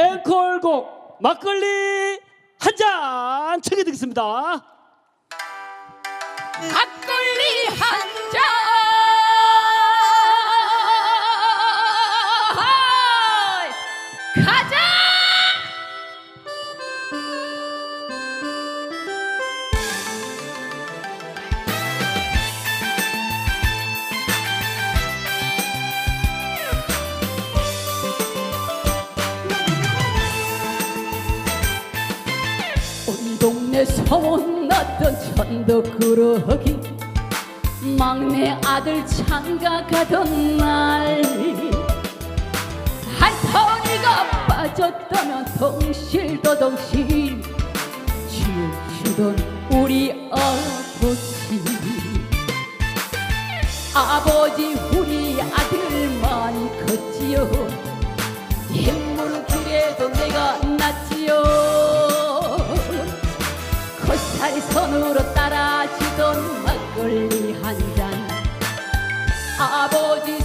앵콜곡 막걸리 한잔 챙겨드리겠습니다. 막걸리 한 온 동네 소문났던 천덕꾸러기 막내 아들 장가 가던 날 한선이가 빠졌다면 덩실더덩실 춤추던 우리 아버지. 아버지 우리 아들 많이 컸지요 콧살 손으로 따라주던 막걸리 한 잔. 아버지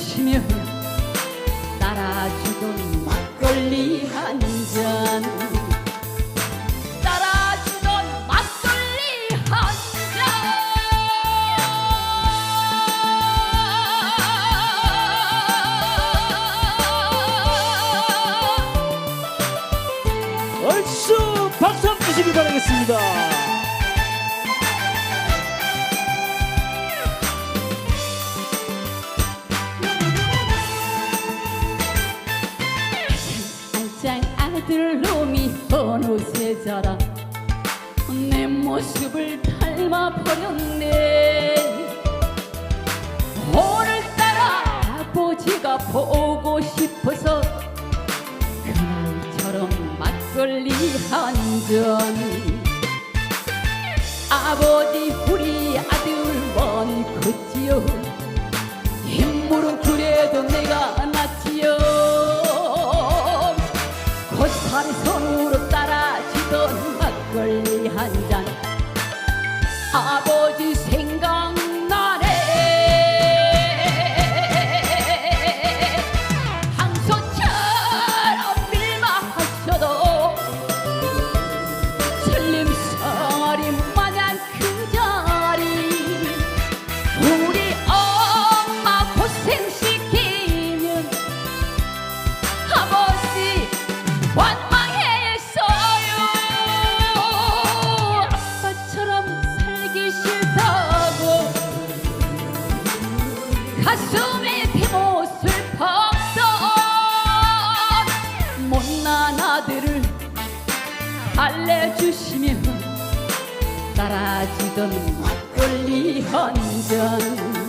달래주시며 따라주던 막걸리 한잔 따라주던 막걸리 한 잔. 얼쑤 박수 한번 주시기 바라겠습니다. 아들 놈이 어느새 자라. 내 모습을 닮아 버렸네. 오늘따라 아버지가 보고 싶어서 그날처럼 막걸리 한 잔 아버지 가슴에 대못을 박던 못난 아들을 따라주던 막걸리 한잔